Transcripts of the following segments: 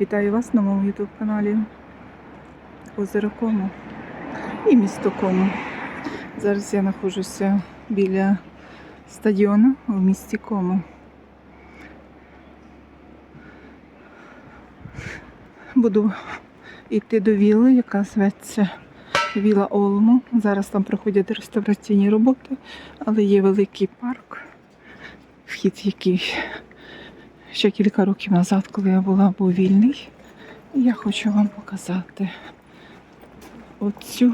Вітаю вас на моєму YouTube каналі Озеро Кому і місто Кому. Зараз я знаходжуся біля стадіону в місті Кому. Буду йти до віли, яка зветься Віла Олмо. Зараз там проходять реставраційні роботи, але є великий парк, вхід який ще кілька років назад, коли я була, був вільний. І я хочу вам показати оцю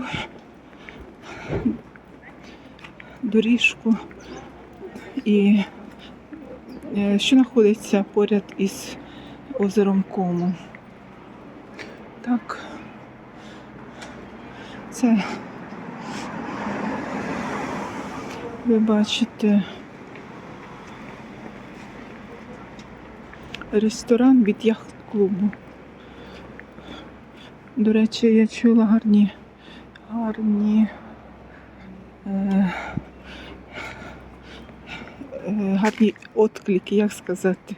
доріжку, і е, що знаходиться поряд із озером Кому. Так, це ви бачите. Ресторан від яхт-клубу. До речі, я чула гарні, гарні е, е, гарні отклики, як сказати,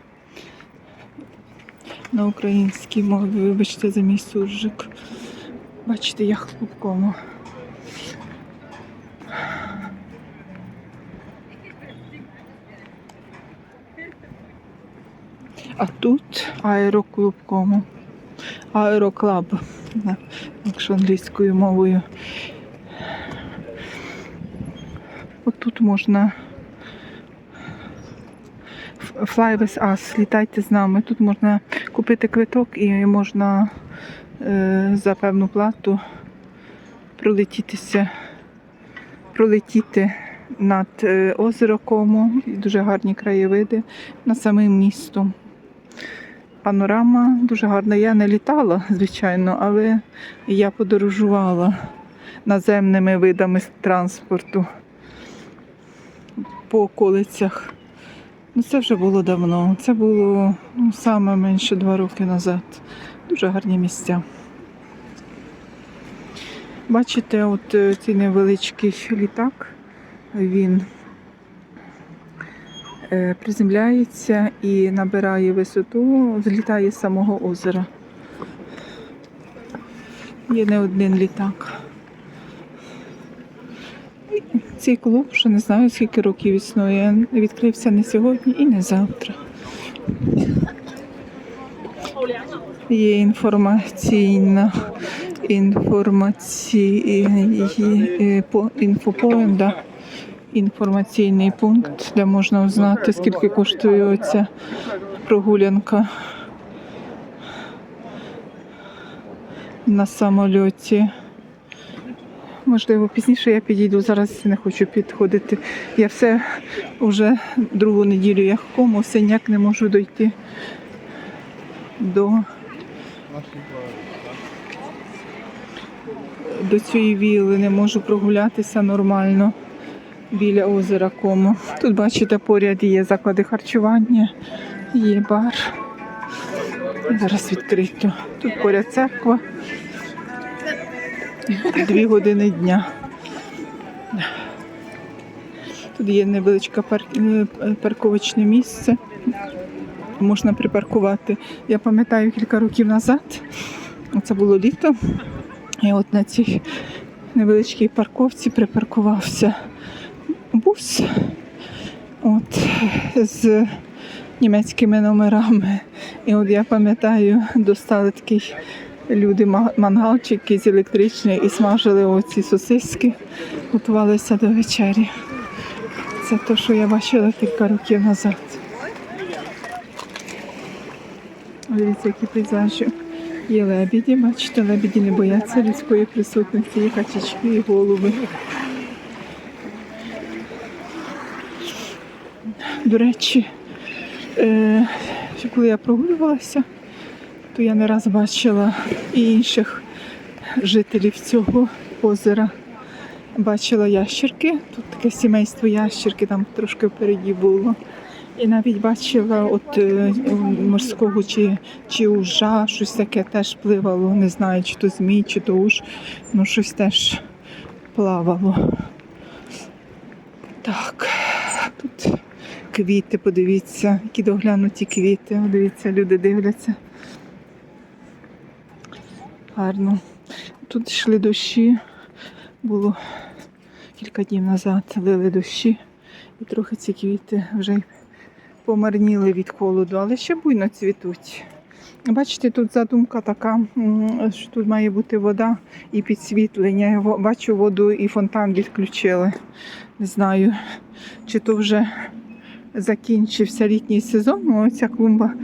на українській мові. Вибачте за мій суржик. Бачите, яхт-клуб кому. А тут аероклуб кому. Аероклаб, якщо англійською мовою. От тут можна Fly with us, літайте з нами. Тут можна купити квиток і можна е, за певну плату пролетітися, пролетіти над е, озеро Кому. Дуже гарні краєвиди над самим містом. Панорама дуже гарна. Я не літала, звичайно, але я подорожувала наземними видами транспорту по околицях. Ну, це вже було давно. Це було ну, саме менше два роки назад. Дуже гарні місця. Бачите, от е, цей невеличкий літак, він приземляється і набирає висоту, злітає з самого озера. Є не один літак. Цей клуб, ще не знаю скільки років існує, відкрився не сьогодні і не завтра. Є інформаційна інформаційний інфопоінт, да інформаційний пункт, де можна узнати, скільки коштує ця прогулянка на самольоті. Можливо, пізніше я підійду. Зараз не хочу підходити. Я все вже другу неділю в кому, все ніяк не можу дойти до, до цієї віли, не можу прогулятися нормально біля озера Кому. Тут, бачите, поряд є заклади харчування, є бар. Зараз відкрито. Тут поряд церква. Дві години дня. Тут є невеличке е, парковочне місце. Можна припаркувати. Я пам'ятаю кілька років назад. Це було літо. І от на цій невеличкій парковці припаркувався бус от, з німецькими номерами. І от я пам'ятаю, достали такий люди ма- мангальчики з електричної і смажили оці сосиски, готувалися до вечері. Це те, що я бачила кілька років назад. Дивіться, які пейзажі. Є лебіді, бачите, лебіді не бояться людської присутності, є качечки і голуби. До речі, е, коли я прогулювалася, то я не раз бачила і інших жителів цього озера. Бачила ящерки, тут таке сімейство ящерки, там трошки впереді було. І навіть бачила от е, морського чи, чи ужа, щось таке теж пливало. Не знаю, чи то змій, чи то уж, ну щось теж плавало. Так, тут квіти, подивіться, які доглянуті квіти. Дивіться, люди дивляться. Гарно. Тут йшли дощі, було кілька днів назад лили дощі, і трохи ці квіти вже помарніли від холоду, але ще буйно цвітуть. Бачите, тут задумка така, що тут має бути вода і підсвітлення. Я бачу воду і фонтан відключили. Не знаю, чи то вже закінчився літній сезон, але ця клумба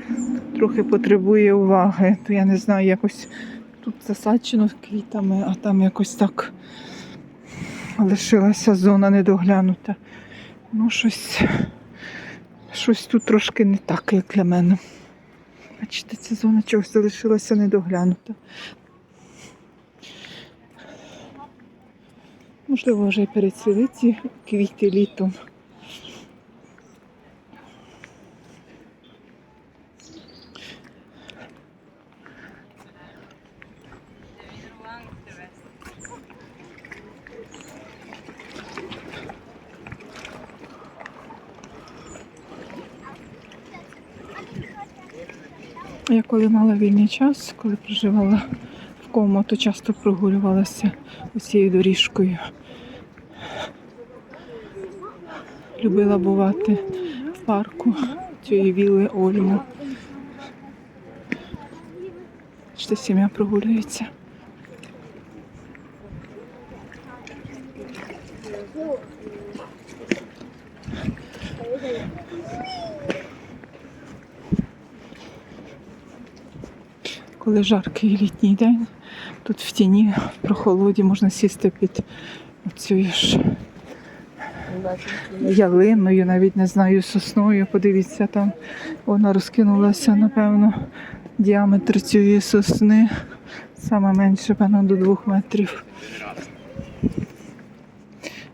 трохи потребує уваги. То я не знаю, якось тут засаджено квітами, а там якось так лишилася зона недоглянута. Ну, щось, щось тут трошки не так, як для мене. Бачите, ця зона чогось залишилася недоглянута. Можливо, вже й перецвіли ці квіти літом. Я коли мала вільний час, коли проживала в кому, то часто прогулювалася цією доріжкою. Любила бувати в парку цієї віли Ольму. Що сім'я прогулюється. Коли жаркий літній день, тут в тіні, в прохолоді можна сісти під цією ж ялиною, навіть не знаю, сосною. Подивіться, там вона розкинулася, напевно, діаметр цієї сосни саме менше, певно, до двох метрів.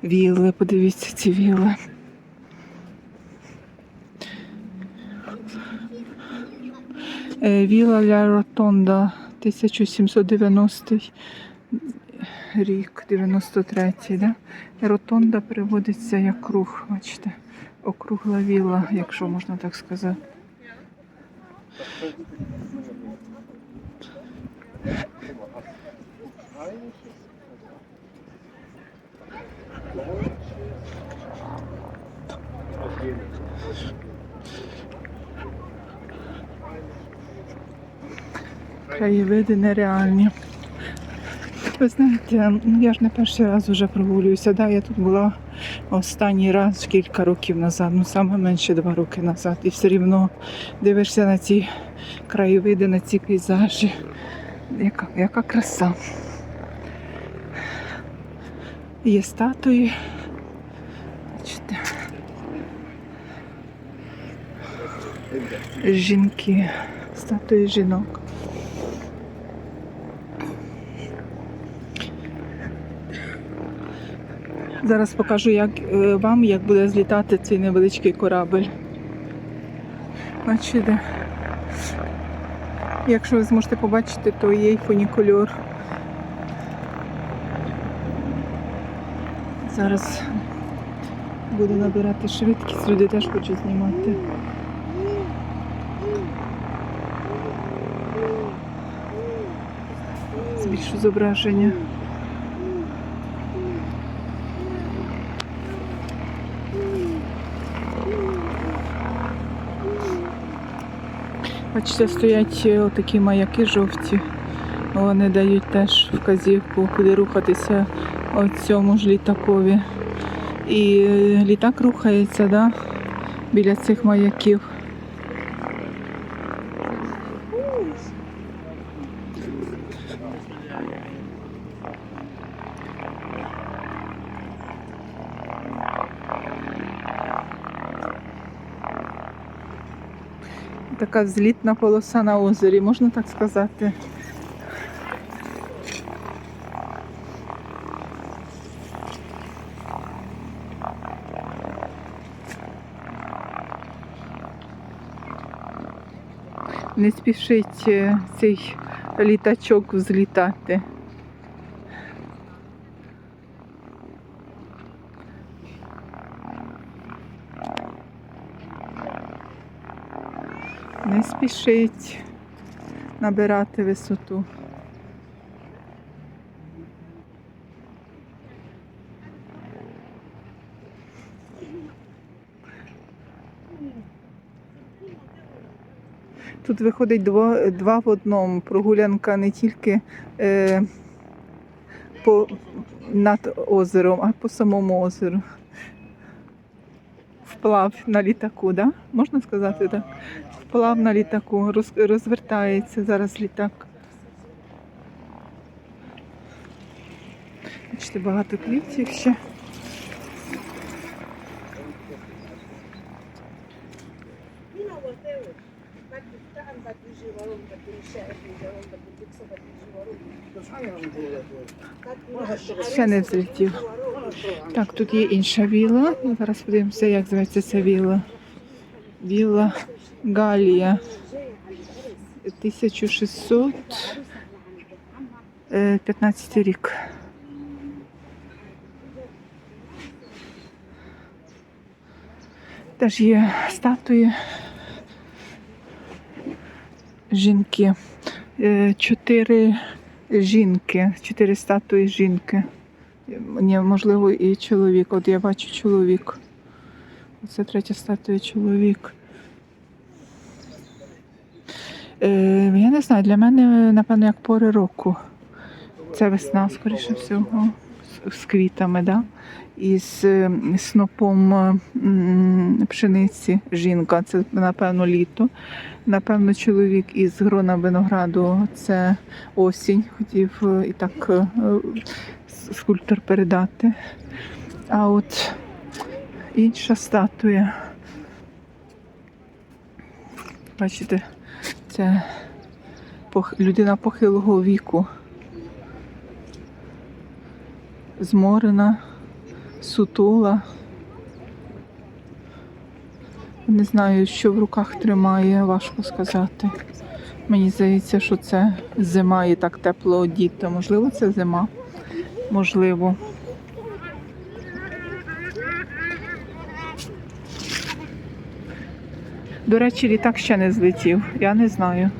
Віли, подивіться ці віли. Віла Ля Ротонда 1790 рік, 93 да? Ротонда переводиться як круг, бачите, округла віла, якщо можна так сказати. Краєвиди нереальні. Ви знаєте, я ж не перший раз вже прогулююся. Да, я тут була останній раз кілька років назад, ну саме менше два роки назад. І все рівно дивишся на ці краєвиди, на ці пейзажі. Яка, яка краса. Є статуї. Бачите. Жінки, статуї жінок. Зараз покажу як, е, вам, як буде злітати цей невеличкий корабель. Бачите? Якщо ви зможете побачити, то є й фунікульор. Зараз буду набирати швидкість, люди теж хочуть знімати. Збільшу зображення. Бачите, стоять такі маяки жовті. Вони дають теж вказівку, куди рухатися от цьому ж літакові. І е, літак рухається, да, біля цих маяків. Така взлітна полоса на озері, можна так сказати. Не спішить е, цей літачок взлітати. Спішить набирати висоту. Тут виходить два, два в одному. Прогулянка не тільки е, по, над озером, а по самому озеру. Вплав на літаку, да? можна сказати так? Вплав на літаку, роз, розвертається зараз літак. Бачите, багато квітів ще. Ще не взлетів. Так, тут є інша віла. Зараз подивимося, як зветься ця віла. Віла Галія. 1615 рік. Теж є статуї жінки. Е, Чотири жінки, чотири статуї жінки. Ні, можливо, і чоловік. От я бачу чоловік. Це третя статуя чоловік. Е, я не знаю, для мене, напевно, як пори року. Це весна, скоріше всього, з, квітами, да? і з е, снопом е, пшениці жінка. Це, напевно, літо. Напевно, чоловік із грона винограду це осінь. Хотів е, і так е, скульптор передати. А от інша статуя. Бачите, це людина похилого віку. Зморена, сутула. Не знаю, що в руках тримає, важко сказати. Мені здається, що це зима і так тепло одіто. Можливо, це зима. Можливо. До речі, літак ще не злетів. Я не знаю.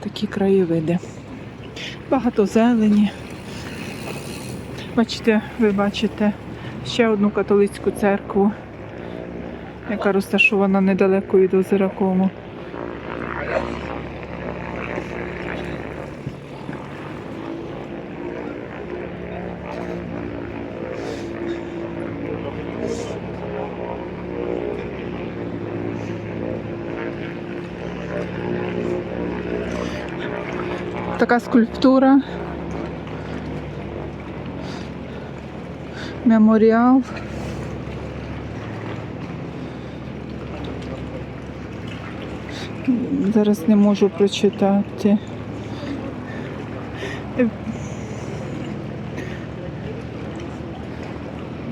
Такі краєвиди. Багато зелені. Бачите, ви бачите ще одну католицьку церкву, яка розташована недалеко від озера Кому. Така скульптура. Меморіал. Зараз не можу прочитати.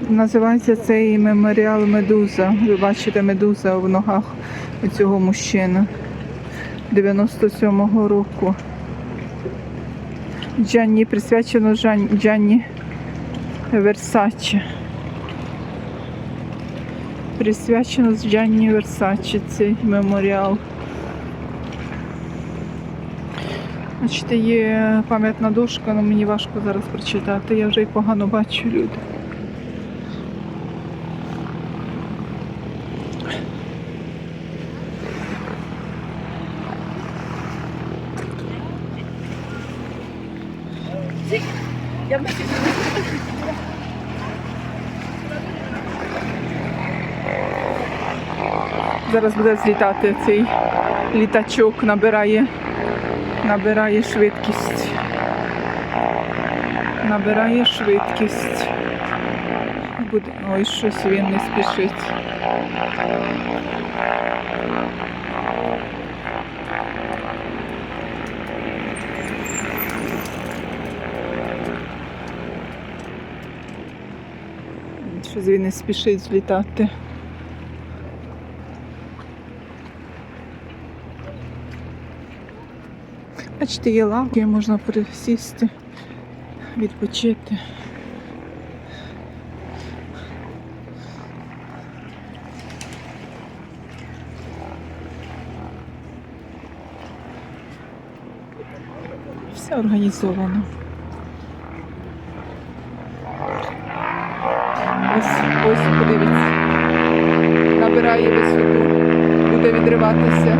Називається цей меморіал Медуза. Ви бачите медуза в ногах цього мужчини 97-го року. Джанні присвячено Жан, Джанні Версаче. Присвячено Джанні Версачі цей меморіал. Значить, є пам'ятна дошка, але мені важко зараз прочитати. Я вже й погано бачу люди. Зараз буде злітати цей літачок, набирає, набирає швидкість. Набирає швидкість. Буде... Ой, щось він не спішить. Щось він не спішить злітати. Бачите, є лавки, можна присісти, відпочити. Все організовано. Ось, ось подивіться. Набирає висоту, буде відриватися.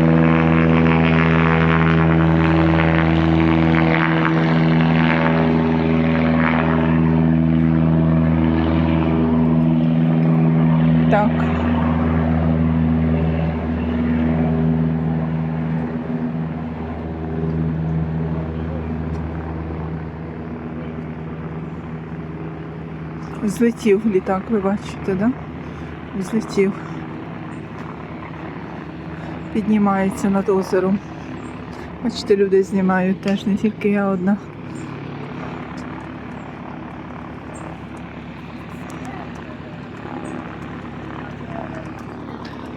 Так. Злетів літак, ви бачите, да? Злетів. Піднімається над озером. Бачите, люди знімають теж, не тільки я одна.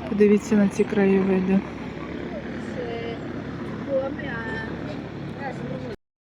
Подивіться на ці краєвиди.